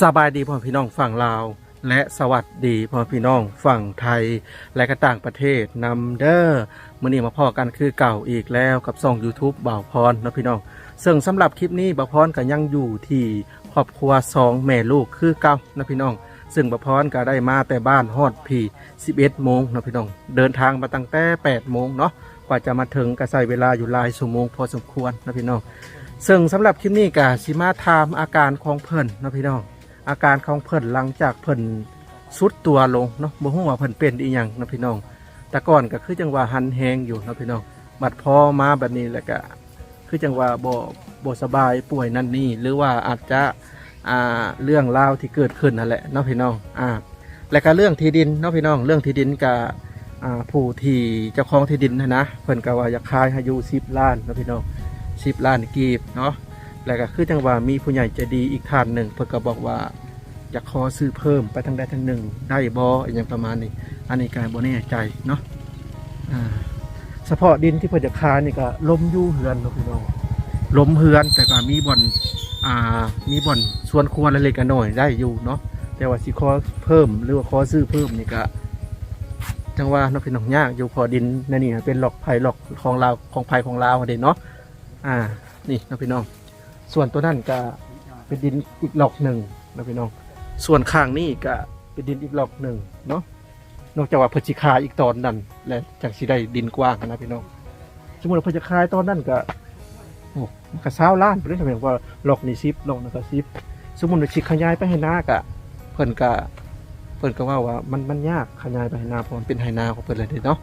สบายดีพ่อพี่น้องฝั่งลาว และสวัสดีพ่อพี่น้องฝั่งไทย และก็ต่างประเทศนำเด้อมื้อนี้มาพอกันคือเก่าอีกแล้วกับช่อง YouTube บ่าวพรนะพี่น้อง ซึ่งสำหรับคลิปนี้บ่าวพรก็ยังอยู่ที่ครอบครัวสองแม่ลูกคือเก่านะพี่น้อง ซึ่งบ่าวพรก็ได้มาแต่บ้านฮอดพี11โมงนะพี่น้อง เดินทางมาตั้งแต่8โมงเนาะกว่าจะมาถึงก็ใช้เวลาอยู่หลายชั่วโมงพอสมควรนะพี่น้องซึ่งสำหรับคลิปนี้ก็สิมาถามอาการของเพิ่นนะพี่น้อง อาการของเพิ่นหลังจากเพิ่นสุดตัวลงเนาะบ่ฮู้ว่าเพิ่นเป็นอีหยังนะพี่น้อง แต่ก่อนก็คือจังว่าหันแฮงอยู่นะพี่น้อง บัดพอมาแบบนี้แล้วก็คือจังว่าบ่บ่สบายป่วยนั่นนี่หรือว่าอาจจะอ่าเรื่องราวที่เกิดขึ้นนั่นแหละเนาะพี่น้องอ่าแล้วก็เรื่องที่ดินเนาะพี่น้อง เรื่องที่ดินกับอ่าผู้ที่เจ้าของที่ดินนะนะเพิ่นก็ว่าอยากขายให้อยู่10ล้านเนาะพี่น้อง10ล้านกีบเนาะ แล้วก็คือจังว่ามีผู้ใหญ่ใจดีอีกท่านหนึ่งเพิ่นก็บอกว่าอยากขอซื้อเพิ่มไปทางใดทางหนึ่ง ได้บออย่างประมาณนี้ อันนี้การบ่แน่ใจเนาะอ่าเฉพาะดินที่พิ่นจะขานี่ก็ล้มยู่เฮือนนะพี่น้องล้มเฮือนแต่ก็มีบ่อนอ่ามีบ่อนส่วนครัวเล็กๆน้อยได้อยู่เนาะแต่ว่าสิขอเพิ่มหรือว่าขอซื้อเพิ่มนี่ก็จังว่าเนาะพี่น้องยากอยู่พอดินนั่นนี่เป็นหลอกไผ่หลอกของเราวของไผ่ของลาวเด้เนาะอ่านี่เนาะพี่น้อง ส่วนตัวนั่นก็เป็นดินอีกหลอกหนึ่งนะพี่น้อง ส่วนข้างนี่ก็เป็นดินอีกหลอกหนึ่งเนาะนอกจากว่าเพนชิคายอีกตอนนั้น และจากสิได้ดินกว้างนะพี่น้องสมมติว่าเพนชิคายตอนนั้นก็โอ้มันก็เศร้าล้านไปเลยทำไมว่าหลอกนี่ซิปหลอกนั่นก็ซิปสมมติว่าชิขยายไปให้หน้ากะเพิ่นก็เพิ่นก็ว่าว่ามันมันยากขยายไปให้หน้าเพราะมันเป็นไหนาของเพิ่นเลยเนาะ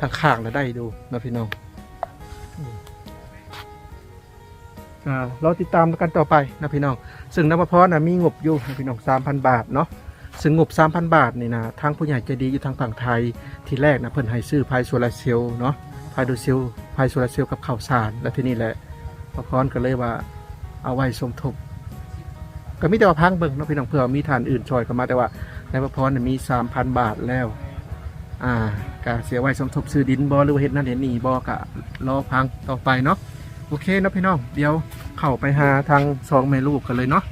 ทางข้างแล้วได้ดูนะพี่น้อง อ่าเราติดตามกันต่อไปนะพี่น้อง ซึ่งนภพรนะมีงบอยู่นะพี่น้อง3,000บาทเนาะซึ่งงบ3,000บาทนี่นะทางผู้ใหญ่ใจดีอยู่ทางฝั่งไทยที่แรกนะเพิ่นให้ซื้อพายโซลาร์เซลล์เนาะพายโดเซลล์พายโซลาร์เซลล์กับข้าวสาร และที่นี่แหละพระพรก็เลยว่าเอาไว้สมทบก็มีแต่ว่าพังเบิ่งเนาะพี่น้องเผื่อมีฐานอื่นช่วยเข้ามาแต่ว่าในพระพรน่ะมี3,000บาทแล้ว อ่าก็เสียไว้สมทบซื้อดินบ่หรือว่าเฮ็ดนั่นเฮ็ดนี่บ่ก็รอพังต่อไปเนาะโอเคนะพี่น้องเดี๋ยว เข้าไปหาทางสองแม่ลูกกันเลยเนาะ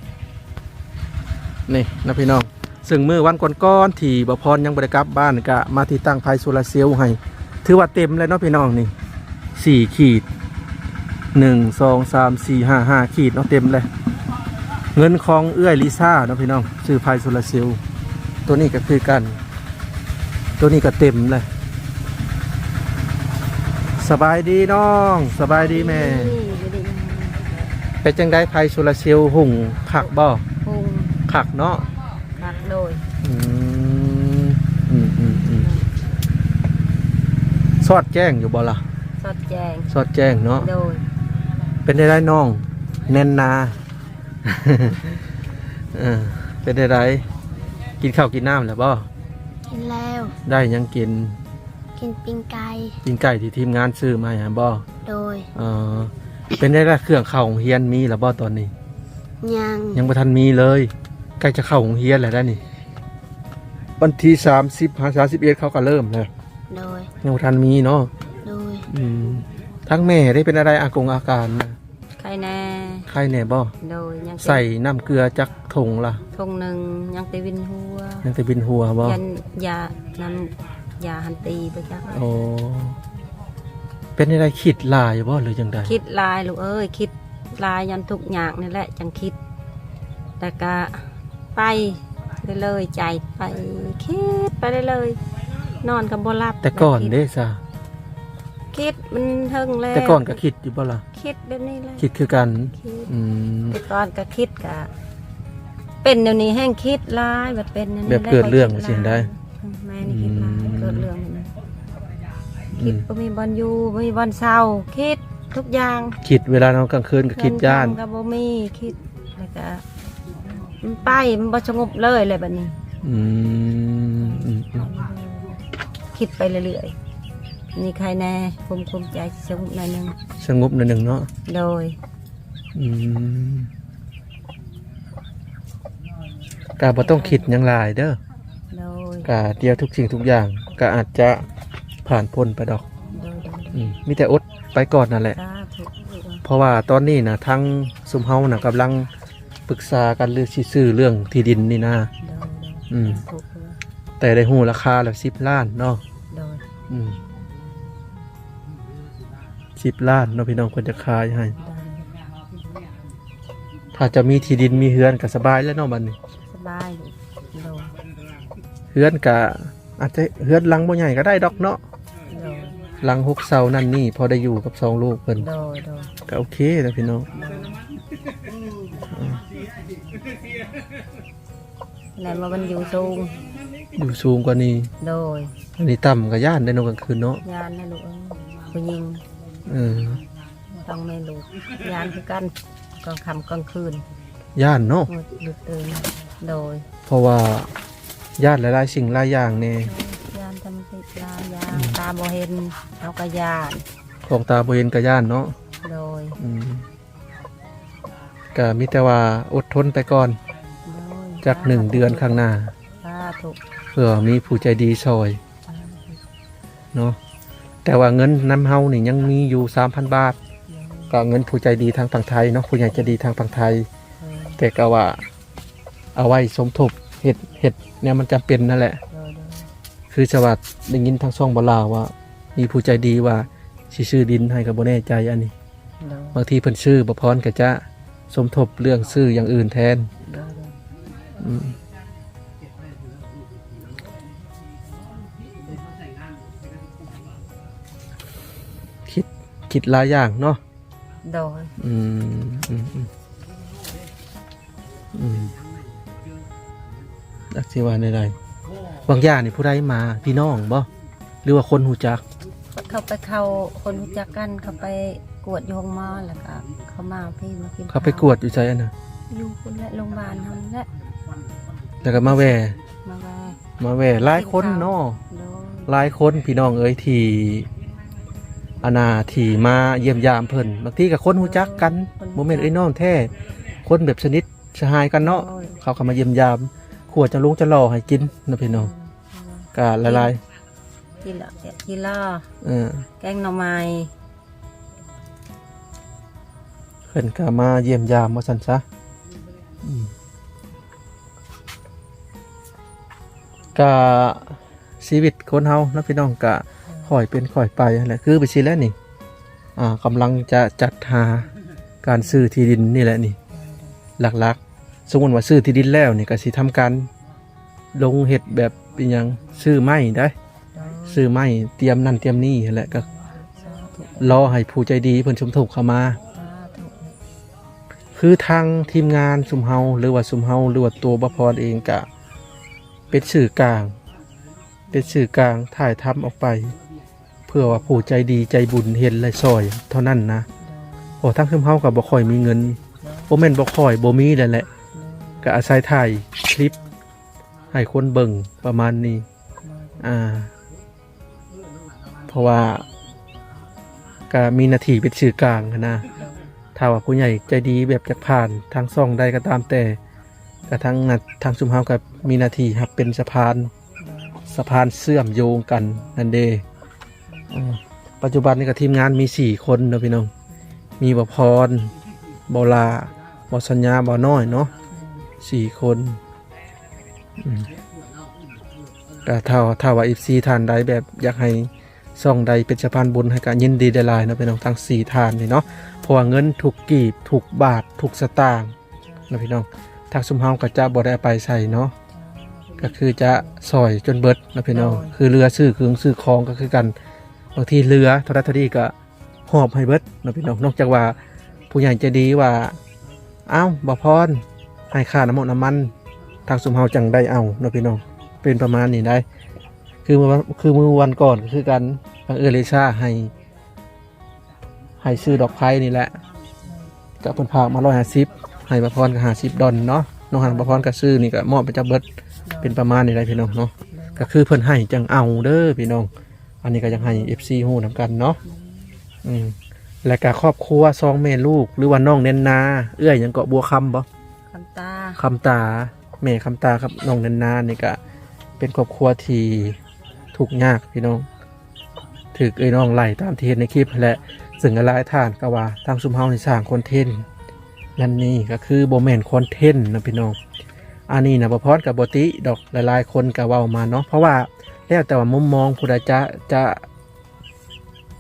นี่นะพี่น้องซึ่งมือวันก่อนๆที่บพรยังบริกลับบ้านก็มาที่ตั้งไฟโซลาร์เซลล์ให้ถือว่าเต็มเลยเนาะพี่น้องนี่สี่ขีดหนึ่งสองสามสี่ห้าห้าขีดเนาะเต็มเลย เงินของเอื้อยลิซ่าเนาะพี่น้องซื้อไฟโซลาร์เซลล์ตัวนี้ก็คือกัน ตัวนี้ก็เต็มเลย สบายดีน้อง สบายดีแม่ เป็นจังได้ไพโซลาร์เซลล์หุ่งขักบ่พุงขักเนาะคักโดยอืมอืมอืมอืมสอดแจ้งอยู่บ่ล่ะสดแจงสอดแจ้งเนาะ โดยเป็นได้ได้น้องแน่นนา เออเป็นได้ไรกินข้าวกินน้ำแล้วบ่กินแล้ว ได้หยังกินกินปิ้งไก่กินไก่ที่ทีมงานซื้อมาหาบ่โดยเออ เป็นได้ไรเครื่องเข้าโรงเฮียนมีแล้วบ่ตอนนี้ ยังยังบ่ทันมีเลยใกล้จะเข้าโรงเรียนแล้วได้นี่วันที่สามสิบสามสิบเอ็ดเขาก็เริ่มแล้วโดยยังบ่ทันมีเนาะโดยอืมทั้งแม่ได้เป็นอะไรอากงอาการนะใครแน่ไข้แน่บ่โดยยังใส่น้ำเกลือจักถงล่ะทงหนึ่งยังไปวินหัวยังแต่บินหัวบ่ยันยานำยาหันตีไปจักโอ้ เป็นอะไรคิดหลายบ่หรือจังใดคิดลายลูกเอ้ย คิดลายยันทุกอย่างนี่แหละจังคิด แต่ก็ไปเลยๆใจไปคิดไปเลยๆนอนกับบ่หลับแต่ก่อนคิเด้ซะคิดมันเทิงแล้วแต่ก่อนก็คิดอยู่บ่ล่ะคิดแบบนี้เลยคิดคือกันคิดอืมแต่ก่อนก็คิดกะเป็นเดี๋ยวนี้แห้งคิดร้ายแบบเป็นดี๋ยวนี้แบบเกิดเรื่องมาเสียงได้ แม่นี่คิดร้ายอืมเกิดเรื่องนี่อื คิดมก็มีบอลอยู่บ่มีบอลเศร้าคิดทุกอย่างคิดเวลานอนกลางคืนก็คิดย่านเงิทองก็บ่มีคิดแล้วก็มันไปมันบ่สงบเลยเลยบัดนี้ อืมอืมอืมคิดไปเรื่อยๆนี่ใครแน่คุมคุมใจสงบหน่อยหนึงสงบหน่อยหนึ่งเนาะโดยอืมกาบ่ต้องคิดหยังหลายเด้อโดยกาเดียวทุกสิ่งทุกอย่างก็อาจจะ ผ่านพ้นไปดอกโดยโดยอืมมีแต่อดไปก่อนนั่นแหละ สาธุเพราะว่าตอนนี้นะทั้งซุมเฮานะกำลังปรึกษากันเรื่องสิซื้อเรื่องที่ดินนี่นะ โดยอืมถูกเลยแต่ได้หูราคาแล้ว10ล้านเนาะโดยอืม10ล้านเนาะพี่น้องเพิ่นจะขายให้ โดยถ้าจะมีที่ดินมีเฮือนก็สบายแล้วเนาะบัดนี้สบายอยู่โดยเฮือนก็อาจจะเฮือนหลังบ่ใหญ่ก็ได้ดอกเนาะโดย หลังหกเสานั่นนี่พอได้อยู่กับสองลูกเพิ่นโดยโดยก็โอเคแล้วพี่น้องไหนมามันอยู่สูงอยู่สูงกว่านี้โดยอันนี้ต่ำก็ย่านได้เนอนกลางคืนเนาะยานนะลูกเอ้ยผู้หญิงเออต้องไม่ลูกยานคือกันกลางค่ำกลางคืนย่านเนาะมืดดึกตื่นโดยเพราะว่าย่านหลายๆสิ่งหลายอย่างแน่ยานจำเป็นยานยานตาบ่เห็นเอากระยานของตาบ่เห็นก็ย่านเนาะโดยอืมก็มีแต่ว่าอดทนไปก่อน โดยจากหนึ่งเดือนข้างหน้า สาธุเพื่อมีผู้ใจดีซอยเนาะแต่ว่าเงินน้ำเฮานี่ยังมีอยู่ 3,000 บาท ก็เงินผู้ใจดีทางฝั่งไทยเนาะผู้ใหญ่ใจดีทางฝั่งไทย แต่ก็ว่า เอาไว้สมทบเห็ดเห็ดเนี่ยมันจำเป็นนั่นแหละ โดยโดย คือสวัสดได้ยินทางช่องบลาวว่า มีผู้ใจดีว่าสิซื้อดินให้กับโบแน่ใจอันนี้ โดยบางทีเพิ่นซื้อบ่พรก็จะสมทบเรื่องซื้ออย่างอื่นแทนโดยโดยอืมคิดคิดหลายอย่างเนาะ โดยอืมอืมอืมอืมอักสิว่าในใด บางอย่างนี่ผู้ใดมาพี่น้องบ่หรือว่าคนหูจัก เขาไปเข้าคนรู้จักกันเขาไปกวดโยงหมอแล้วก็เขามาพี่มากินเขาไปกวดอยู่ใจอันน่ะอยู่คนละโรงพยาบาลทำและแล้วก็มาแหวมาแวะมาแหวหลายคนเนาะโดยหลายคนพี่น้องเอ้ยที่อาณาที่มาเยี่ยมยามเพิ่นบางทีกับคนหูจักกันโมเมนต์ไอ้ยน้องแท้คนแบบสนิทสหายกันเนาะโดยเขาเข้ามาเยี่ยมยาม ขวดจะลุงจะรอให้กินนะพี่น้องก็ละลายกีฬากีฬาเออแกงหน่อไม้เพิ่นก็มาเยี่ยมยามว่าซั่นซะอืมก็ชีวิตคนเฮานะพี่น้องก็ค่อยเป็นค่อยไปนั่นแหละคือไปสิแล้วนี่อ่ากำลังจะจัดหาการซื้อที่ดินนี่แหละนี่หลักๆ สมมติว่าซื้อที่ดินแล้วนี่ก็สิทำการลงเห็ดแบบเป็นหยังซื้อไม้ได้โดยซื้อไม้เตรียมนั่นเตรียมนี่นั่นแหละก็สาธุรอให้ผู้ใจดีเพิ่นชมทบเข้ามาสาธุคือทางทีมงานสุมเฮาหรือว่าสุมเฮาหรือว่าตัวบพรเองกะ เป็นสื่อกลาง เป็นสื่อกลางถ่ายทำออกไป เพื่อว่าผู้ใจดีใจบุญเห็นและซอย เท่านั้นนะเพอทั้งสุมเฮากับบ่ค่อยมีเงินบ่แม่นบ่ค่อยบ่มีนั่นแหละ ก็อาศัยถ่ายคลิป ให้คนเบิ่งประมาณนี้ อ่า เพราะว่าก็มีนาทีเป็นสื่อกลางนะถ้าว่าผู้ใหญ่ใจดีแบบจะผ่านทางซ่องใดก็ตามแต่กระทั่งทางสุมเฮากับมีนาทีครับเป็นสะพานสะพานเชื่อมโยงกันนั่นเดปัจจุบันนี้กับทีมงานมีสี่คนเนาะพี่น้อง มีบพรบลาบสัญญาบน้อยเนาะ สี่คนอืมแต่ถ้าถ้าว่าอีซีทานใดแบบอยากให้ซ่องใดเป็นสะพานบุญให้การยินดีได้ลายนะพี่น้องทั้งสี่ทานนี่เนาะเพราะว่าเงินถูกกีบถูกบาทถูกสตางค์นะพี่น้องทางสุมเฮาก็จะบ่ได้ไปใส่เนาะก็คือจะซอยจนเบิดนะพี่น้องคือเรือซื้อเครื่องซื้อของก็คือกันบางทีเรือทาไรเทาดีก็หอบให้เบิดนะพี่น้องนอกจากว่าผู้ใหญ่จะดีว่าอ้าวบ่พร ให้ค่าน้ำมันน้ำมัน ทางสุมเฮาจังได้เอานะพี่น้องเป็นประมาณนี้ได้ คือเมื่อคือเมื่อวันก่อนคือกันทางเอเลซ่าให้ ให้ซื้อดอกไผ่นี่แหละกับเพิ่นพากมาร้อยห้าสิบให้ประพรก็ห้าสิบดอนเนาะน้องหันประพรก็ซื้อนี่ก็มอบไปจับเบิดเป็นประมาณนี้ได้พี่น้องเนาะก็คือเพิ่นให้จังเอาเด้อพี่น้อง อันนี้ก็ยังให้ FC ฮู้นํกันเนาะอืมและก็ครอบครัวซองแม่ลูกหรือว่าน้องเน้นนา เอื้อยยังเกาะบัวคำบ่ คำตาตาแม่คำตาครับน้องเนนนานี่ก็เป็นครอบครัวที่ทุกยากพี่น้องถือเอ้ยน้องไหลตามที่เห็นในคลิปแหละซึ่งหลายท่านก็ว่าทางซุมเฮาในสร้างคอนเทนต์นั่นนี่ก็คือโบแมนคอนเทนต์นะพี่น้องอันนี้นะบพอดกับบติดอกหลายๆ คนก็ว้ามาเนาะเพราะว่าแล้วแต่ว่ามุมมองผู้ใดจะจะ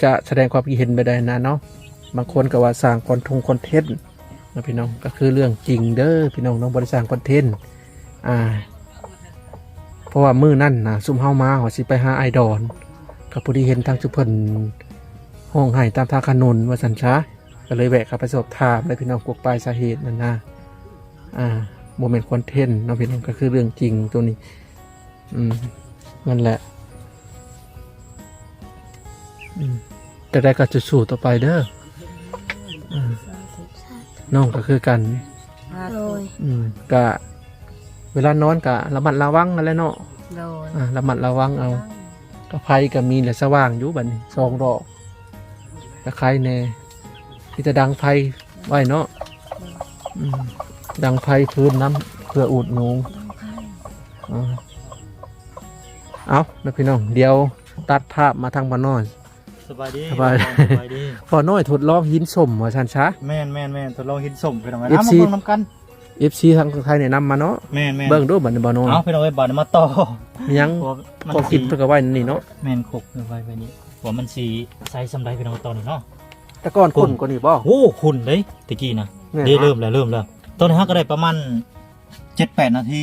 จะแสดงความคิดเห็นไปได้นะเนาะบางคนก็ว่าสร้างคอนทงคอนเทนต์ นะพี่น้องก็คือเรื่องจริงเด้อพี่น้องน้องบริสร้างคอนเทนต์อ่า เพราะว่ามือนั่นนะซุ่มเฮามาว่าสิไปหาไอดอลกับผู้ที่เห็นทางจุเพิ่นห้องไห้ตามทางขนนว่าสันช้าก็เลยแวะเข้าไปสอบถามเลยพี่น้องกวกปลายสาเหตุนั่นนะอ่าโมเมนต์คอนเทนต์เนาะพี่น้องก็คือเรื่องจริงตัวนี้ อืมนั่นแหละอืมแต่ได้ก็จะสู้ต่อไปเด้อ น้องก็คือกัน โดย อืมกะเวลานอนกะระมัดระวังนั่นแหละเนาะโดยอ่าระมัดระวังเอาก็ไฟก็มีแหละสว่างอยู่บัดนี้สองดอกตะไคร้แน่ที่จะดังไฟไว้เนาะอืมดังไฟพื้นน้ำเพื่ออุดหนู อ่าเอาแล้วพี่น้อง เดี๋ยวตัดภาพมาทางบ้านน้อย สบายดีสบายสบายดีพอน้อยทดลองหินสมว่าชันช้า แม่นแม่นแม่นทดลองหินสมพี่น้อง FC เอามาเบิ่งน้ำกัน เอฟซีทางไทยเนี่ยนำมาเนาะแม่นแม่นเบิ่งดูบัดนี้บ้านน้อยเอาพี่น้องไอ้บาดมาต่อมียังหัวมันพอกินสีเพื่อก็ไว้นี่เนาะแม่นขบเอาไว้ไว้นี่หัวมันสีใสสำไรพี่น้องตอนนี้เนาะ แต่ก่อนคนก็นี่บ่โอ้คุณเลยตะกี้นะแม่นเดี๋ยวเริ่มแล้วเริ่มแล้วตอนนี้ฮะก็ได้ประมาณเจ็ดแปดนาที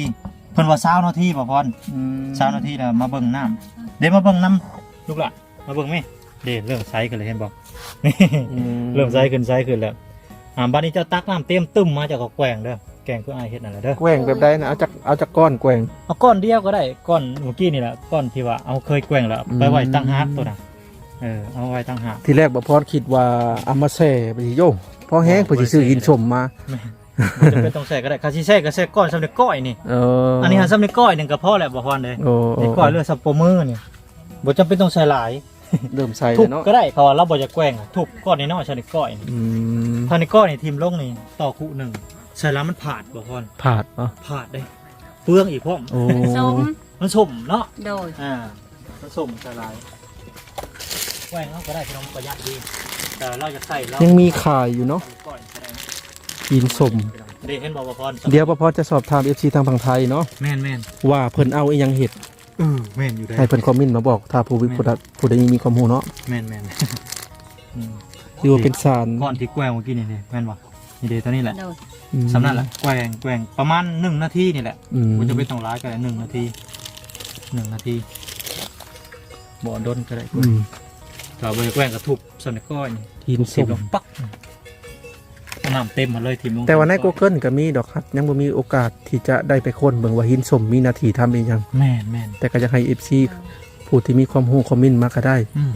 เพิ่นว่าเช้านาทีป่ะพรอืมเช้านาทีแล้วมาเบิ่งน้ำเดี๋ยวมาเบิ่งน้ำลูกหละมาเบิ่งไหม เดี๋ยวเริ่มใสกันเลยเห็นบอกนี่อืเริ่มใสขึ้นใสขึ้นแล้วอ่าบ้านนี้เจ้าตักน้ำเต็มตึ้มมาจากกแกว่งเด้อแกงเพื่ออายเฮ็ดนั่นแหละเด้อแกว่งแบบใดนะเอาจากเอาจากก้อนแกว่ง เอาก้อนเดียวก็ได้ก้อนเมื่อกี้นี่แหละก้อนที่ว่าเอาเคยแกว่งแล้วอืมไปไว้ตั้งหากตัวน่ะเออเอาไว้ตั้งหาก ทีแรกบ่พอคิดว่าเอามาแซ่ไปสิโยพอแห้งไปสิซื้อหินสมมามันจะเป็นต้องใส่ก็ได้คาชิใส่ก็ใส่ก้อนสำเร็จก้อยนี่ เอออัอันนี้หาสำเร็จก้อยหนึ่งก็พอแหละบ่พรเลยโอ้โอ้ไอ้ก้อยเลือดซับโปมือนี่บ่จำเป็นต้องใส่หลาย เริ่มใส่ทุบแล้วเนาะก็ได้เขาว่าเราบ่จะแกว่งอะทุบก้อนน้อยๆสำเร็จก้อยนี่อืมถ้าในก้อยนี่ทีมลงนี่ต่อคู่หนึ่งใส่แล้วมันผาดบ่พรผาดเนาะผาดได้เปลืองอีกพร้อมโอ้สมมันสมเนาะโดยอ่ามันสมใส่หลายแกว่งเอาก็ได้พี่น้องประหยัดดี แต่เราจะใส่เรายังมีขายอยู่เนาะก้อยก็ได้หินสม เดี๋ยวเห็นบอกว่าพรเดี๋ยวบ่พอจะสอบถาม FC ทางฝั่งไทยเนาะแม่นแม่นว่าเพิ่นเอาอีหยังเฮ็ด เออแม่นอยู่ได้ให้เพิ่นคอมเมนต์มาบอก ถ้าผู้วิผู้ใดผู้ใดมีความรู้เนาะแม่นแม่นอืมหรือว่าเป็นสารก้อนที่แกว่งเมื่อกี้นี่นี่แม่นบ่นี่เดยวตัวนี้แหละโดยอืมสำนั่นแหละแกว่งแกว่งประมาณหนึ่งนาทีนี่แหละอืม กูจะไปต้องร้ายกันหนึ่งนาทีหนึ่งนาทีบ่ดนก็ได้อืมถ้าไปแกว่งกระทุบสำเร็จก้อยนี่หินสทีมมลงปักเอา น้ำเต็มมาเลยทีมลงแต่ว่าใน Google ก็มีดอกครับ ยังบ่มีโอกาสที่จะได้ไปค้นเบิ่งว่าหินสมมีหน้าที่ทำอีหยัง แม่นแม่นแต่ก็จะให้ FC ผู้ที่มีความรู้คอมเมนต์มาก็ได้ อืม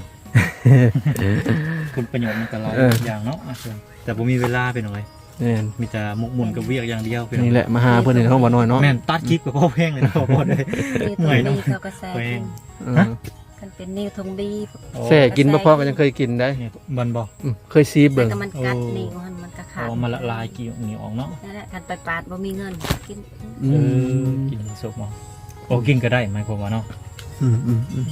คุณประโยชน์มันก็หลายเออ อย่างเนาะอะแต่ผมมีเวลาไปหน่อย แม่นมีแต่หมกมุ่นกับเวียกอย่างเดียวไปหน่อยนี่แหละมาหาเพื่อนในห้องบ่น้อยเนาะแม่นตัดคลิปกับพ่อเพลงเลยนะพ่อเลยนี่เหนื่ทอยงเนอะดีเขาก็แซ่ตัวเองเออ กันเป็นนิ้วทงดีแซ่กินบ่พอก็ยังเคยกินได้นี่มันบอกอืมเคยซีบแต่เบิ่งก็มันกัดโอ้นิ้วมันมันก็ขาเอาดมาละลายกี่เหนียวออกเนาะนั่นแหละกันไปปาดบ่มีเงินกินอืเอมอกินสุกมั้งโอ้กินก็ได้ไหมผมว่าเนาะอืมอืมอืม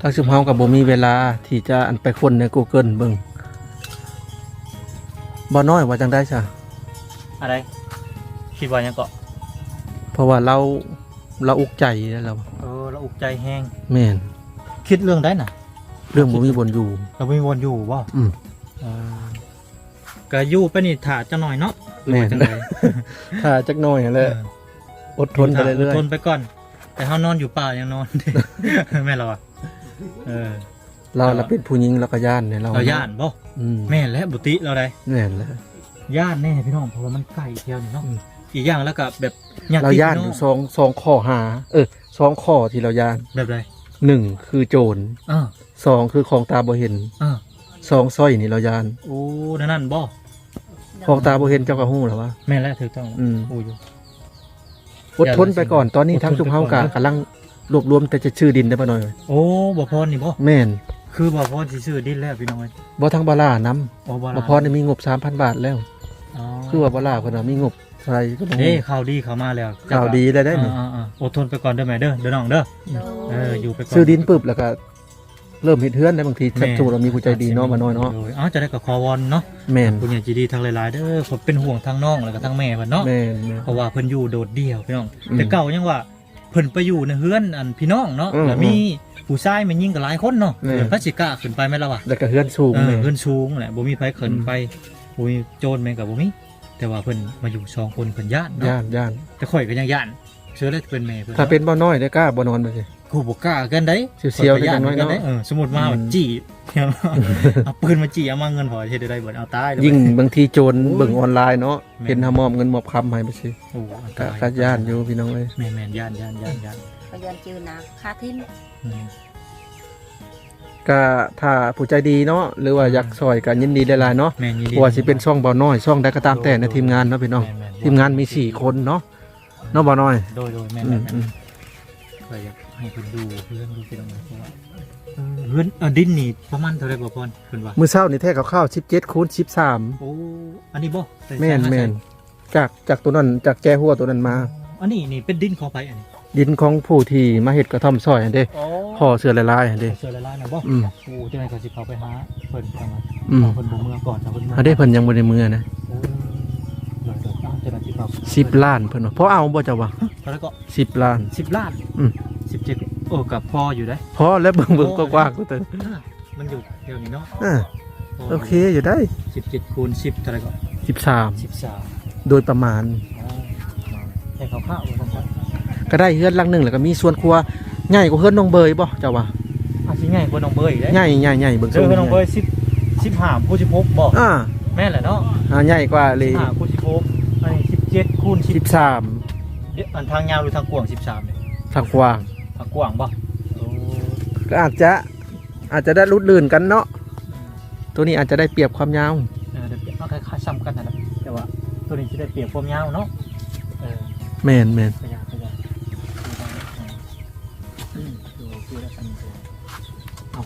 ทางชุมเฮากับบ่มีเวลาที่จะอันไปค้นใน Google เบิ่งบ่น้อยว่าจังได้ซะอะไร คิดว่ายังเกาะเพราะว่าเราเราอุกใจแล้วเราเออเราอุกใจแห้งแม่นคิดเรื่องได้น่ะ เรื่องบ่มีบนอยู่ เราไม่มีวนอยู่บ่อืมเออก็อยู่ไปนี่ถ่าจะหน่อยเนาะหรือว่าแม่นจังได ถ้าจักหน่อยนั่นแหละอดทนไปเรื่อยทนไปก่อน แต่เขานอนอยู่ป่ายังนอน แม่เราอะเออๆเราเราเป็นผู้หญิงเราก็ย่านเนี่ยเราเราย่านบ่อืมแม่นและบุติเราได้ แม่นแล้วย่านแน่พี่น้องเพราะว่ามันไก่เที่ยวนี่เนาะ อืมอีกอย่างแล้วก็แบบอยกเราติดย่านอยู่สองสองข้อหา เออสองข้อที่เราย่านแบบไรหนึ่งคือโจรอ่าสองคือของตาบ่เห็นอ่าสองสร้อยนี่เราย่านโอ้นั่นนั่นบ่ของตาบ่เห็นเจ้าก็ฮู้แล้วว่าแม่นและถูกต้องอืมโอ้อยู่อดทนไปก่อนตอนนี้อดทนทั้งชุมเฮากะไปก่อนกำลังรวบรวมแต่จะชื่อดินได้บ่หน่อยโอ้บ่พรนี่บ่แม่นคือบ่พรสิซื้อดินแล้วพี่น้องเอ้ยบ่ทั้งบาล่านํโอ้บ่บ่พอได้มีงบ3,000บาทแล้วอ๋อคือว่าบาล่าเพิ่นน่ะมีงบ อะไรก็บ่เอ้ฮู้ข่าวดีเข้ามาแล้วข่าวดีได้ได้นี่ อ่าๆๆอดทนไปก่อนเด้อแม่เด้อเด้อน้องเด้อโดเอยออยู่ไปก่อนซื้อดินปึ๊บแล้วก็ เริ่มเฮ็ดเฮือนได้บางทีชักจูเรามีผู้ใจดีเนาะมาน้อยเนาะโดยเอ้าจะได้กับคอวอนเนาะแม่นผู้ใหญ่ใจดีทางหลายๆเด้อผมเป็นห่วงทางน้องแล้วก็ทางแม่เพิ่นเนาะแม่นแม่น เพราะว่าเพิ่นอยู่โดดเดี่ยวพี่น้องอืมแต่เก่ายังว่าเพิ่นไปอยู่ในเฮือนอันพี่น้องเนาะอืมแล้วมีผู้ชายมันยิ่งกับหลายคนเนาะแม่ เดี๋ยวพระสิกล้าขึ้นไปแม่นล่ะวะ แล้วก็เฮือนสูงเออแม่เฮือนสูงแหละบ่มีไผขึ้นอืม ไปบ่มีโจรแม่นก็บ่มี แต่ว่าเพิ่นมาอยู่สองคนเพิ่นย่านเนาะย่านย่านแต่ข่อยก็ยังย่านเชื่อเลยเป็นแม่เพิ่นถ้าเป็นบ่น้อยได้กล้าบ่นอนไปสิกูบ่กล้ากันได้เสียวๆข้ก็จังน้อยเนาะด้เออสมมุติมาอืมจี้เอาปืนมาจี้เอามาเงินพอเฮ็ดได้เบิดเอาตายเลยยิ่งบางทีโจรโอ้ยเบิ่งออนไลน์เนาะแม่นเห็นหามอมเงินมอบคำให้ไปสิโอ้อันตก็รายก็ย่านอยู่พี่น้องเอ้ยแม่นแม่นย่านย่านย่านย่านพยันจือนาคาทิ้นอืม ก็ถ้าผู้ใจดีเนาะหรือว่าอยากซอยก็ยินดีหลายๆเนาะแม่นยินดีเพราะว่าสิเป็นช่องบ่น้อยช่องใดก็ตามแต่ในทีมงานเนาะพี่น้อง แม่นๆ ทีมงานมีสี่คนเนาะเนาะบ่น้อย โดยโดยแม่นอืแม่มนแม่นอืมก็อยากให้เพิ่นดูเพื่อนดูเป็นยังไงเพราะว่าเออเพื่อนเออดินนี่ประมาณเท่าไหร่บ่พรเพิ่นว่ามื้อเช้านี่แท้ข้าวๆ17คูณ13โอ้อันนี้บ่ใส่แม่นใส่แม่นจากจากตัวนั้นจากแจ้หัวตัวนั้นมา อันนี้นี่เป็นดินของไผอันนี้ดินของผู้ที่มาเฮ็ดกระท่อมซอยอันเด้ โอ้ พ่อเสือลายๆอันเด้ เสือละลายนะบ่อืมโอ้จังได๋ก็สิเข้าไปหาเพิ่นจังว่าอืม เอาเพิ่นบ่เมื่อก่อนถ้าเพิ่นเมื่อันเด้เพิ่นยังบ่ได้มือนะเออเดี๋ยวเดี๋ยวเอาจังได๋สิเข้า10ล้านเพิ่นว่าพอเอาบ่เจ้าว่าเท่าไหร่ก็10ล้าน10ล้านอืม17โอ้กับพออยู่ได้ พอแล้วเบิ่งเบิ่งกว้างๆกูเตออ่ามันอยู่เดี๋ยวนี้เนาะอ่าโอเคอยู่ได้17คูณ10เท่าไหร่ก็13 13โดยประมาณอ๋อแค่คร่าวๆบ่ครับก็ได้เฮือนหลังหนึงแล้วก็มีส่วนครัว ใหญ่กว่าเฮือนน้องเบยบ่เจ้าว่าอาสิง่ายกว่าน้องเบยอีกเด้ใหญ่ใหญ่ใหญ่เบิ่งเจอกับน้องเบยสิบสิบห้าคูณสิบหกบอกอ่าแม่นแหละเนาะอ่าใหญ่กว่าเลยสิบห้าคูณสิบหกอันนี้สิบเจ็ดคูณสิบ13อันทางยาวหรือทางกว้างสิบสามเนี่ยทางกว้างทางกว้างบ่โอ้ก็อาจจะอาจจะได้รุดลื่นกันเนาะตัวนี้อาจจะได้เปรียบความยาวเออเดี๋ยวเอาคล้ายๆซ้ำกันนะแต่ว่าตัวนี้จะได้เปรียบความยาวเนาะเออแม่นแม่น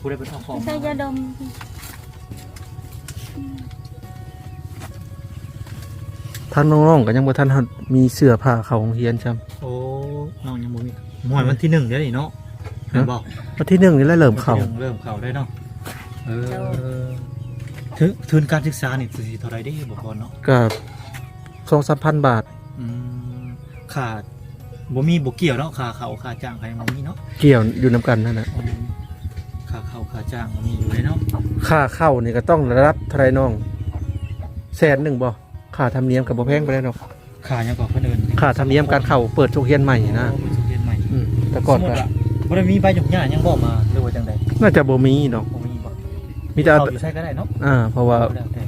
ผู้ได้เป็นเอาของใส่ยาดมทางน้องๆก็ยังบ่ทันมีเสื้อผ้าเข้าโรงเรียนซ้ำโอ้น้องยังบ่มีหมวยวันที่หนึ่งเดี๋ยวนี้เนาะเห็นบอกวันที่หนึ่งนี่แหละเริ่มเข้าวันที่หนึ่งเริ่มเข้าได้เนาะเออถึงทุนการศึกษานี่สิเท่าไรได้บอกก่อนเนาะก็สองสามพันบาทอืมขาดบ่มีบ่เกี่ยวเนาะค่าเขาค่าจ้างใครบ่มีเนาะเกี่ยวอยู่นำกันนั่นนะอืม ค่าเขาค่าจ้างบ่มีอยู่เลยเนาะค่าเข้านี่ก็ต้องระดับเท่าไรน้องแสนหนึ่งบ่ค่าธรรมเนียมกับบ่แพงไปแล้วเนาะค่ายังก่อนเพิ่นเอิ้นค่าธรรมเนียมการเข้าเปิดโรงเรียนใหม่นะโอ้เป็นโรงเรียนใหม่อืมแต่ก่อนสมมุก็ติว่าบ่ได้มีใบหยกหญ้ายังบ่มาหรือว่าจังได๋น่าจะบ่มีดอกบ่มีบ่มีแต่เอาอยู่ใช้ก็ได้เนาะอ่า เพราะว่าบ่แล้วแต่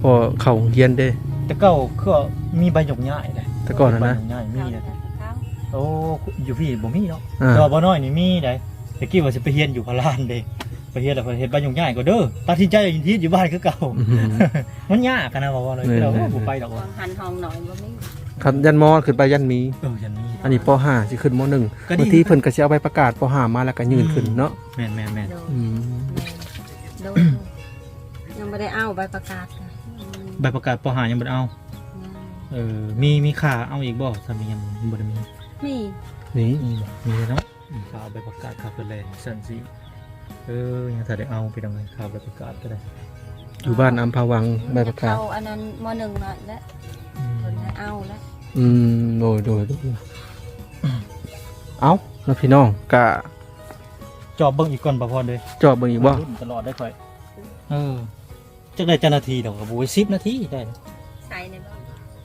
พอเข้าโรงเรียนเด้ แต่เก่าคือมีใบหยกหญ้าอีกเลยแต่ก่อนนะใบนะหยกหญ้ามีเขาเลยเขาโอ้อยู่พี่บ่มีเนาะอ่าแต่ว่าบ่น้อยนี่มีได้ แต่กี้ว่าสิไปเรียนอยู่พารานเด้ไปเรียนแล้วไปเฮ็ดใบหยกหญ้าก็เด้อตัดสินใจอยู่ที่อยู่บ้านคือเก่าอื้อหือมันยากกันนะบอกว่าเลยแม่นเราแม่นบ่ไปดอกวางหันห้องหน่อยบ่มีคันยันมอขึ้นไปยันมี เออยันนี้อันนี้ป .5 สิขึ้นม .1 ก็ดีบางทีเพิ่นก็สิเอาใบประกาศป .5 มาแล้วก็ยื่นขึ้นเนาะแม่นแม่นแม่นโดยอืมโดยยังไม่ได้เอาใบประกาศค่ะอืมใบประกาศปหายังบ่ได้เอาเออมีมีค่าเอาอีกบ่ถ้ามียังบ่ได้มีมีนี่มีบ่มีเนาะ อืมค่าเอาใบประกาศค่าเพิ่นแลนซั่นสิเออยังถ้าได้เอาไปทำไงค่าใบประกาศก็ได้อยู่บ้านอัมพาวังใบประกาศเข้าอันนั้นมหนึ่งน่ะและอืมคนให้เอาแล้วอืมโดยโดยโดยเอาแล้วพี่น้องกะจอบเบิ่งอีกก่อนบ่พอเด้จอบเบิ่งอีกบ่รุ่นตลอดได้ค่อยเออจักได้จักนาทีดอกก็บ่10นาทีได้ใส่ในบ้าน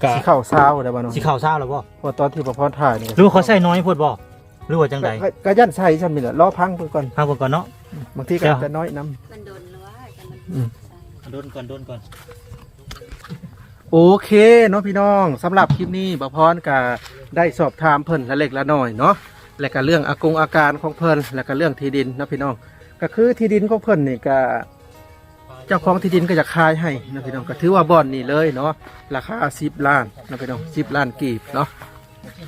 กะสิเข้าเช้าได้บ่เนาะสิเข้าเช้าแล้วบ่เพอตอนที่ประพรถ่ายนี่หรือว่าเขาใส่น้อยโพดบ่ หรือว่าจังไดก็ก็ยันใส่ซั่นนี่แหละรอพังเพิ่นก่อนพาเบิ่งก่อนเนาะ บางทีก็เจ้า อาจจะน้อยนํมันโดนหรือว่าจะมันอืม ใส่ โดนก่อนโดนก่อน โอเคเนาะพี่น้องสำหรับคลิปนี้ประพรก็ได้สอบถามเพิ่นละเล็กละน้อยเนาะและก็เรื่องอากงอาการของเพิ่นและก็เรื่องที่ดินเนาะพี่น้อง ก็คือที่ดินของเพิ่นนี่ก็เจ้าของที่ดินก็จะขายให้นะพี่น้องก็ถือว่าบ่อนนี่เลยเนาะราคา10ล้านนะพี่น้อง10ล้านกีบเนาะ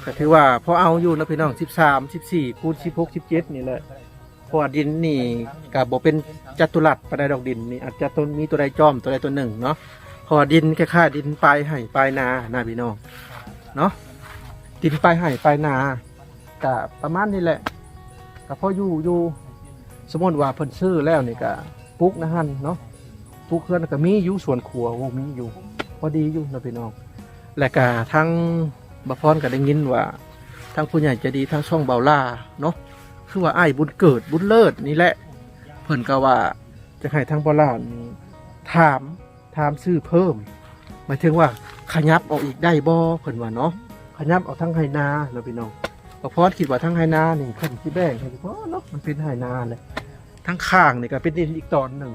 ก็ถือว่าพอเอาอยู่นะพี่น้อง13 14คูณ16 17นี่แหละเพราะว่าดินนี่ก็บ่เป็นจัตุรัสปานใดดอกดินนี่อาจจะต้นมีตัวใดจอมตัวใดตัวหนึ่งเนาะเพราะว่าดินแคล้าดินปลายให้ปลายนานะพี่น้องเนาะดินปลายให้ปลายนาก็ประมาณนี้แหละก็พออยู่อยู่สมมติว่าเพิ่นซื้อแล้วนี่ก็ปลูกนะฮันเนาะปลูกเพื่อนก็มีอยู่สวนครัวโอ้มีอยู่ พอดีอยู่นะพี่น้อง และก็ทั้ง บพรก็ได้ยินว่าทั้งผู้ใหญ่จะดีทั้งช่องเบาล่าเนาะคือว่าไอ้บุญเกิดบุญเลิศนี่แหละ เพิ่นก็ว่าจะให้ทั้งเบาล่านี่ถามถามซื้อเพิ่มหมายถึงว่าขยับออกอีกได้บ่เพิ่นว่าเนาะขยับออกทั้งไหนาเนาะพี่น้องบพรคิดว่าทั้งไหนานี่เพิ่นสิแบ่งให้เพราะเนาะมันเป็นไหนาเลยทั้งข้างนี่ก็เป็นอีกตอนหนึ่ง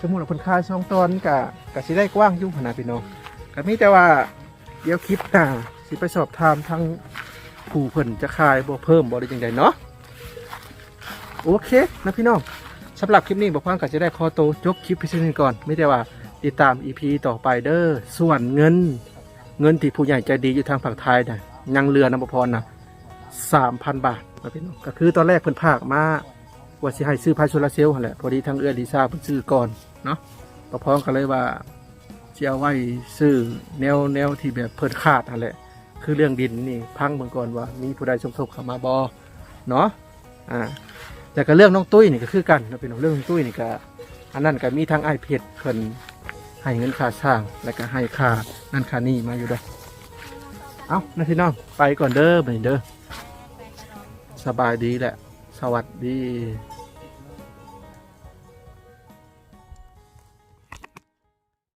สมมุติว่าเพิ่นคายสองตอนก็ก็สิได้กว้างอยู่ขนาดพี่น้องก็มีแต่ว่า เดี๋ยวคลิปหน้าสิไปสอบถามทางผู้เพิ่นจะขายบ่เพิ่มบ่ได้จังไดเนาะโอเคนะพี่น้องสำหรับคลิปนี้บอกว่าก็จะได้ขอโตจบคลิปพียงเท่านี้ก่อนไม่ได้ว่าติดตาม EP ต่อไปเด้อส่วนเงิน เงินที่ผู้ใหญ่ใจดีอยู่ทางฝั่งไทยน่ะยังเรือนำบพรนะ3,000บาทนะพี่น้องก็คือตอนแรกเพิ่นพากมาว่าสิให้ซื้อพายโซลาเซลล์หั่นแหละพอดีทางเอื้อลิซ่าเพิ่นซื้อก่อนเนาะบพรก็เลยว่า จะเอาไว้ซื้อแนวแนวที่แบบเพิ่นขาดนั่นแหละ คือเรื่องดินนี่พังเมืองก่อนว่า มีผู้ใดสมทบเข้ามาบอเนาะอ่าแต่ก็เรื่องน้องตุ้ยนี่ก็คือกันเป็นเรื่องน้องตุ้ยนี่ก็อันนั้นก็มีทางไอเพจเพิ่นให้เงินค่าสร้าง แล้วก็ให้ค่านั่นค่านี่มาอยู่ด้วยเอานะพี่น้องไปก่อนเด้อไปเด้อสบายดีแหละ สวัสดี